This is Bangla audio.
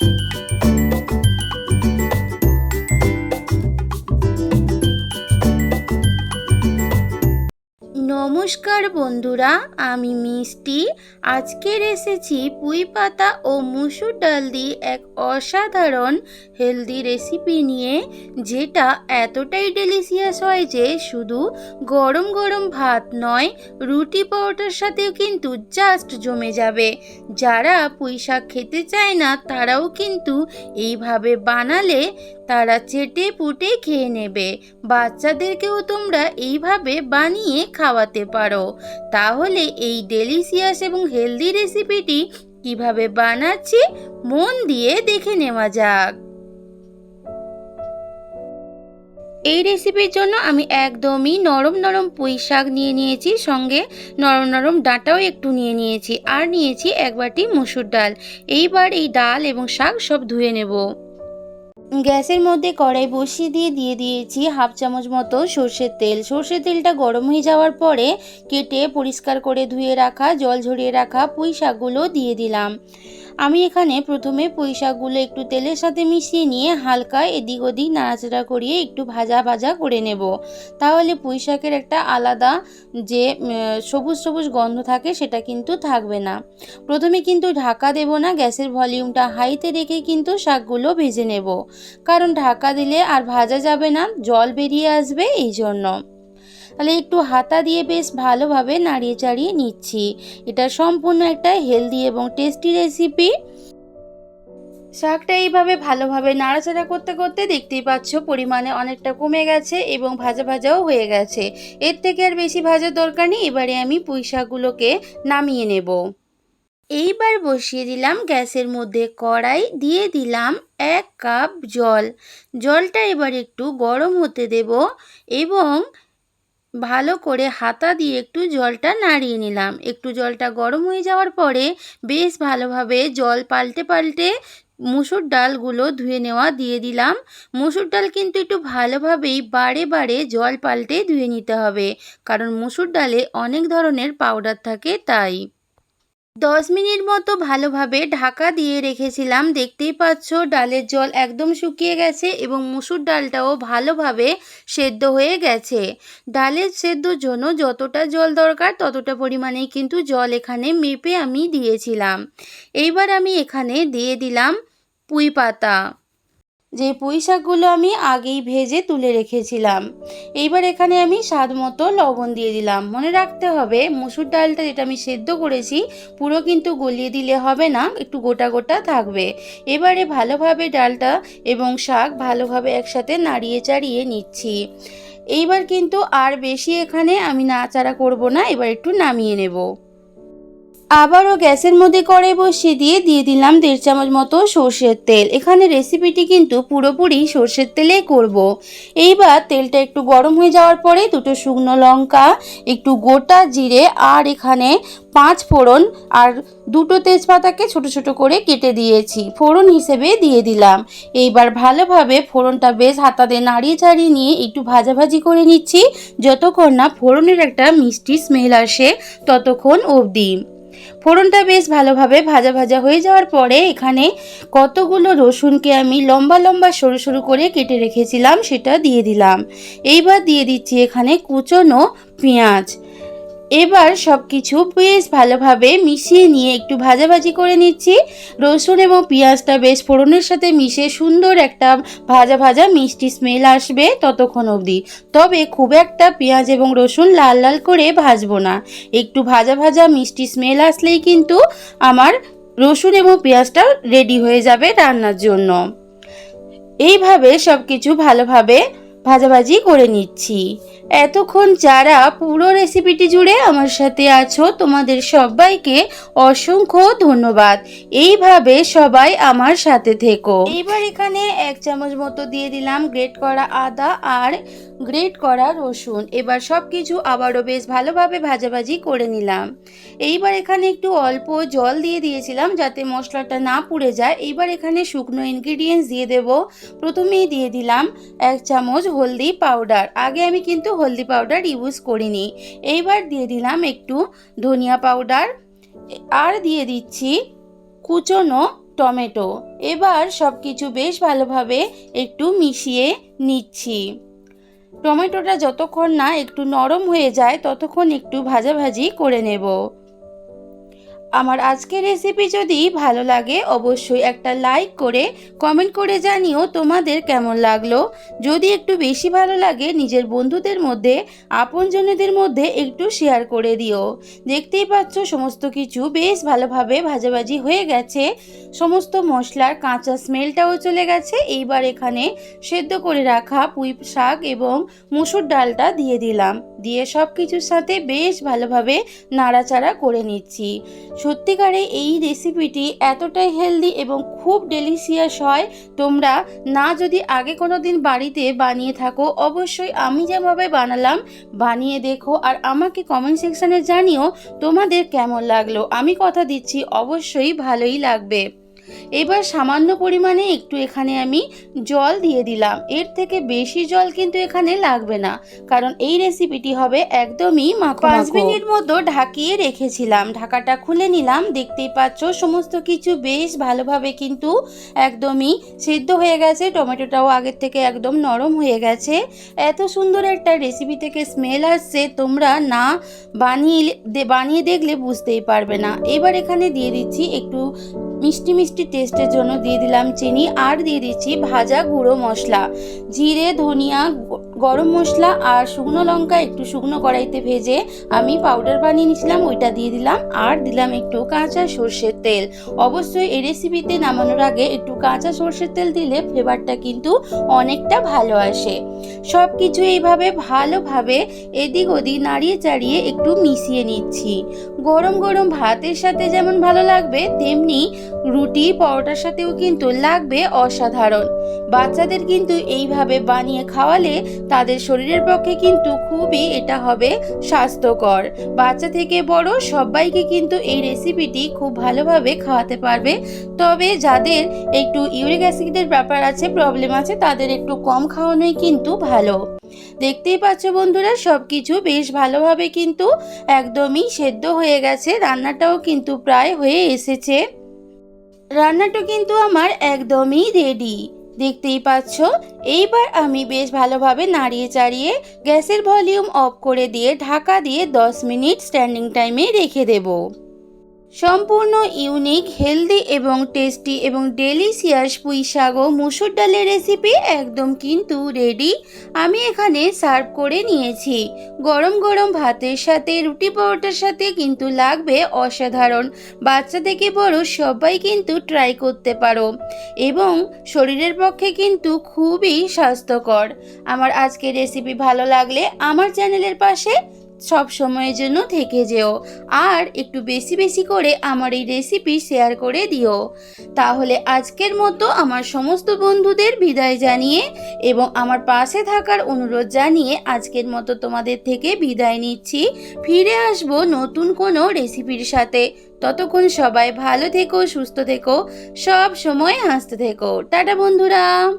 you. নমস্কার বন্ধুরা, আমি মিষ্টি। আজকের এসেছি পুঁই পাতা ও মুসুর ডাল দিয়ে এক অসাধারণ হেলদি রেসিপি নিয়ে, যেটা এতটাই ডেলিশিয়াস হয় যে শুধু গরম গরম ভাত নয়, রুটি পরোটার সাথেও কিন্তু জাস্ট জমে যাবে। যারা পুঁই শাক খেতে চায় না, তারাও কিন্তু এইভাবে বানালে তারা চেটে পুটে খেয়ে নেবে। বাচ্চাদেরকেও তোমরা এইভাবে বানিয়ে খাওয়াতে পারো। তাহলে এই ডেলিশিয়াস এবং হেলদি রেসিপিটি কীভাবে বানাচ্ছি, মন দিয়ে দেখে নেওয়া যাক। এই রেসিপির জন্য আমি একদমই নরম নরম পুঁই শাক নিয়ে নিয়েছি, সঙ্গে নরম নরম ডাঁটাও একটু নিয়ে নিয়েছি, আর নিয়েছি একবারটি মসুর ডাল। এইবার এই ডাল এবং শাক সব ধুয়ে নেব। গ্যাসের মধ্যে কড়াই বসিয়ে দিয়ে দিয়ে দিয়েছি হাফ চামচ মতো সর্ষের তেল। সর্ষের তেলটা গরম হয়ে যাওয়ার পরে কেটে পরিষ্কার করে ধুয়ে রাখা, জল ঝরিয়ে রাখা পুঁই শাকগুলো দিয়ে দিলাম। আমি এখানে প্রথমে পুঁই শাকগুলো একটু তেলের সাথে মিশিয়ে নিয়ে হালকা এদিক ওদিক নাড়াচাড়া করিয়ে একটু ভাজা ভাজা করে নেব। তাহলে পুঁই শাকের একটা আলাদা যে সবুজ সবুজ গন্ধ থাকে সেটা কিন্তু থাকবে না। প্রথমে কিন্তু ঢাকা দেব না, গ্যাসের ভলিউমটা হাইতে রেখে কিন্তু শাকগুলো ভেজে নেব। কারণ ঢাকা দিলে আর ভাজা যাবে না, জল বেরিয়ে আসবে এই জন্য তাহলে একটু হাতা দিয়ে বেশ ভালোভাবে নাড়িয়ে চাড়িয়ে নিচ্ছি। এটা সম্পূর্ণ একটা হেলদি এবং টেস্টি রেসিপি শাকটা এইভাবে ভালোভাবে নাড়াচাড়া করতে করতে দেখতেই পাচ্ছ পরিমাণে অনেকটা কমে গেছে এবং ভাজা ভাজাও হয়ে গেছে। এর থেকে আর বেশি ভাজার দরকার নেই, এবারে আমি পুঁই শাকগুলোকে নামিয়ে নেব। এইবার বসিয়ে দিলাম গ্যাসের মধ্যে কড়াই, দিয়ে দিলাম এক কাপ জল। জলটা এবার একটু গরম হতে দেব এবং ভালো করে হাতা দিয়ে একটু জলটা নাড়িয়ে নিলাম। একটু জলটা গরম হয়ে যাওয়ার পরে বেশ ভালোভাবে জল পাল্টে পাল্টে মুসুর ডালগুলো ধুয়ে নেওয়া দিয়ে দিলাম। মুসুর ডাল কিন্তু একটু ভালোভাবেই বারে বারে জল পাল্টে ধুয়ে নিতে হবে। কারণ মুসুর ডালে অনেক ধরনের পাউডার থাকে, তাই। দশ মিনিট মতো ভালোভাবে ঢাকা দিয়ে রেখেছিলাম। দেখতেই পাচ্ছ, ডালের জল একদম শুকিয়ে গেছে এবং মুসুর ডালটাও ভালোভাবে সেদ্ধ হয়ে গেছে। ডালের সেদ্ধর জন্য যতটা জল দরকার ততটা পরিমাণে কিন্তু জল এখানে মেপে আমি দিয়েছিলাম। এইবার আমি এখানে দিয়ে দিলাম পুঁই পাতা। যে পুঁই শাকগুলো আমি আগেই ভেজে তুলে রেখেছিলাম। এইবার এখানে আমি স্বাদ মতো লবণ দিয়ে দিলাম। মনে রাখতে হবে, মুসুর ডালটা যেটা আমি সেদ্ধ করেছি, পুরো কিন্তু গলিয়ে দিলে হবে না, একটু গোটা গোটা থাকবে। এবারে ভালোভাবে ডালটা এবং শাক ভালোভাবে একসাথে নাড়িয়ে চাড়িয়ে নিচ্ছি। এইবার কিন্তু আর বেশি এখানে আমি নাড়াচাড়া করব না, এবার একটু নামিয়ে নেব। আবারও গ্যাসের মধ্যে কড়াই বসিয়ে দিয়ে দিয়ে দিলাম দেড় চামচ মতো সর্ষের তেল। এখানে রেসিপিটি কিন্তু পুরোপুরি সর্ষের তেলে করব। এইবার তেলটা একটু গরম হয়ে যাওয়ার পরে দুটো শুকনো লঙ্কা, একটু গোটা জিরে আর এখানে পাঁচ ফোড়ন আর দুটো তেজপাতাকে ছোট ছোট করে কেটে দিয়েছি। ফোড়ন হিসেবে দিয়ে দিলাম। এইবার ভালোভাবে ফোড়নটা বেশ হাতাতে নাড়িয়ে চাড়িয়ে নিয়ে একটু ভাজাভাজি করে নিচ্ছি। যতক্ষণ না ফোড়নের একটা মিষ্টি স্মেল আসে, ততক্ষণ অবধি। ফোড়নটা বেশ ভালোভাবে ভাজা ভাজা হয়ে যাওয়ার পরে এখানে কতগুলো রসুনকে আমি লম্বা লম্বা সরু সরু করে কেটে রেখেছিলাম, সেটা দিয়ে দিলাম। এইবার দিয়ে দিচ্ছি এখানে কুচনো পেঁয়াজ। এবার সব কিছু বেশ ভালোভাবে মিশিয়ে নিয়ে একটু ভাজাভাজি করে নিচ্ছি। রসুন এবং পেঁয়াজটা বেশ ফোড়নের সাথে মিশে সুন্দর একটা ভাজা ভাজা মিষ্টি স্মেল আসবে ততক্ষণ অবধি। তবে খুব একটা পেঁয়াজ এবং রসুন লাল লাল করে ভাজবো না। একটু ভাজা ভাজা মিষ্টি স্মেল আসলেই কিন্তু আমার রসুন এবং পেঁয়াজটা রেডি হয়ে যাবে রান্নার জন্য। এইভাবে সব কিছু ভালোভাবে ভাজাভাজি করে নিচ্ছি। এতক্ষণ যারা পুরো রেসিপিটি জুড়ে আমার সাথে আছো, তোমাদের সবাইকে অসংখ্য ধন্যবাদ। এইভাবে সবাই আমার সাথে থেকো। এইবার এখানে এক চামচ মতো দিয়ে দিলাম গ্রেট করা আদা আর গ্রেট করা রসুন। এবার সব কিছু আবারও বেশ ভালোভাবে ভাজাভাজি করে নিলাম। এইবার এখানে একটু অল্প জল দিয়ে দিয়েছিলাম যাতে মশলাটা না পুড়ে যায়। এইবার এখানে শুকনো ইনগ্রিডিয়েন্টস দিয়ে দেব। প্রথমেই দিয়ে দিলাম এক চামচ হলদি পাউডার আগে আমি কিন্তু হলদি পাউডার ইউজ করিনি। এইবার দিয়ে দিলাম একটু ধনিয়া পাউডার আর দিয়ে দিচ্ছি কুচনো টমেটো। এবার সব কিছু বেশ ভালোভাবে একটু মিশিয়ে নিচ্ছি। টমেটোটা যতক্ষণ না একটু নরম হয়ে যায়, ততক্ষণ একটু ভাজাভাজি করে নেব। আমার আজকের রেসিপি যদি ভালো লাগে, অবশ্যই একটা লাইক করে কমেন্ট করে জানিও তোমাদের কেমন লাগল। যদি একটু বেশি ভালো লাগে, নিজের বন্ধুদের মধ্যে, আপনজনেদের মধ্যে একটু শেয়ার করে দিও। দেখতেই পাচ্ছ সমস্ত কিছু বেশ ভালোভাবে ভাজাভাজি হয়ে গেছে। সমস্ত মশলার কাঁচা স্মেলটাও চলে গেছে। এইবার এখানে সেদ্ধ করে রাখা পুঁই শাক এবং মুসুর ডালটা দিয়ে দিলাম। দিয়ে সব কিছুর সাথে বেশ ভালোভাবে নাড়াচাড়া করে নিচ্ছি। সত্যিকারে এই রেসিপিটি এতটাই হেলদি এবং খুব ডেলিশিয়াস হয়, তোমরা না যদি আগে কোনো দিন বাড়িতে বানিয়ে থাকো, অবশ্যই আমি যেভাবে বানালাম, বানিয়ে দেখো আর আমাকে কমেন্ট সেকশানে জানিও তোমাদের কেমন লাগল। আমি কথা দিচ্ছি, অবশ্যই ভালোই লাগবে। এবার সামান্য পরিমাণে একটু এখানে আমি জল দিয়ে দিলাম। এর থেকে বেশি জল কিন্তু এখানে লাগবে না। কারণ এই রেসিপিটি হবে একদমই মাখো পাঁচ মিনিট মতো ঢাকিয়ে রেখেছিলাম। ঢাকাটা খুলে নিলাম। দেখতেই পাচ্ছ, সমস্ত কিছু বেশ ভালোভাবে কিন্তু একদমই সিদ্ধ হয়ে গেছে। টমেটোটাও আগের থেকে একদম নরম হয়ে গেছে। এত সুন্দর একটা রেসিপি থেকে স্মেল আসছে। তোমরা না বানিয়ে বানিয়ে দেখলে বুঝতেই পারবে না। এবার এখানে দিয়ে দিচ্ছি একটু মিষ্টি মিষ্টি টেস্টের জন্য দিয়ে দিলাম চিনি আর দিয়ে দিচ্ছি ভাজা গুঁড়ো মশলা। জিরে, ধনিয়া গরম মশলা আর শুকনো লঙ্কা একটু শুকনো কড়াইতে ভেজে আমি পাউডার বানিয়ে নিয়েছিলাম, ওইটা দিয়ে দিলাম আর দিলাম একটু কাঁচা সর্ষের তেল। অবশ্যই এই রেসিপিতে নামানোর আগে একটু কাঁচা সর্ষের তেল দিলে ফ্লেভারটা কিন্তু অনেকটা ভালো আসে। সব কিছু এইভাবে ভালোভাবে এদিক ওদিক নাড়িয়ে চাড়িয়ে একটু মিশিয়ে নিচ্ছি। গরম গরম ভাতের সাথে যেমন ভালো লাগবে, তেমনি রুটি, পরোটার সাথেও কিন্তু লাগবে অসাধারণ। বাচ্চাদের কিন্তু এইভাবে বানিয়ে খাওয়ালে তাদের শরীরের পক্ষে কিন্তু খুবই এটা হবে স্বাস্থ্যকর। বাচ্চা থেকে বড় সবাইকে কিন্তু এই রেসিপিটি খুব ভালোভাবে খাওয়াতে পারবে। তবে যাদের একটু ইউরিক অ্যাসিডের ব্যাপার আছে প্রবলেম আছে, তাদের একটু কম খাওয়ানোই কিন্তু ভালো। দেখতেই পাচ্ছ বন্ধুরা সব কিছু বেশ ভালোভাবে কিন্তু একদমই সেদ্ধ হয়ে গেছে। রান্নাটাও কিন্তু প্রায় হয়ে এসেছে। রান্নাটা কিন্তু আমার একদমই রেডি দেখতেই পাচ্ছ? এইবার আমি বেশ ভালোভাবে নাড়িয়ে চাড়িয়ে গ্যাসের ভলিউম অফ করে দিয়ে ঢাকা দিয়ে 10 মিনিট স্ট্যান্ডিং টাইমে রেখে দেব। সম্পূর্ণ ইউনিক হেলদি এবং টেস্টি এবং ডেলিশিয়াস পুঁই ও মুসুর ডালের রেসিপি একদম কিন্তু রেডি আমি এখানে সার্ভ করে নিয়েছি। গরম গরম ভাতের সাথে, রুটি পরোটার সাথে কিন্তু লাগবে অসাধারণ। বাচ্চা থেকে বড় সবাই কিন্তু ট্রাই করতে পারো এবং শরীরের পক্ষে কিন্তু খুবই স্বাস্থ্যকর। আমার আজকের রেসিপি ভালো লাগলে আমার চ্যানেলের পাশে সব সময়ের জন্য থেকে যেও। আর একটু বেশি বেশি করে আমার এই রেসিপি শেয়ার করে দিও। তাহলে আজকের মতো আমার সমস্ত বন্ধুদের বিদায় জানিয়ে এবং আমার পাশে থাকার অনুরোধ জানিয়ে আজকের মতো তোমাদের থেকে বিদায় নিচ্ছি। ফিরে আসব নতুন কোনো রেসিপির সাথে। ততক্ষণ সবাই ভালো থেকো, সুস্থ থেকো, সব সময় হাসতে থেকো। টাটা বন্ধুরা!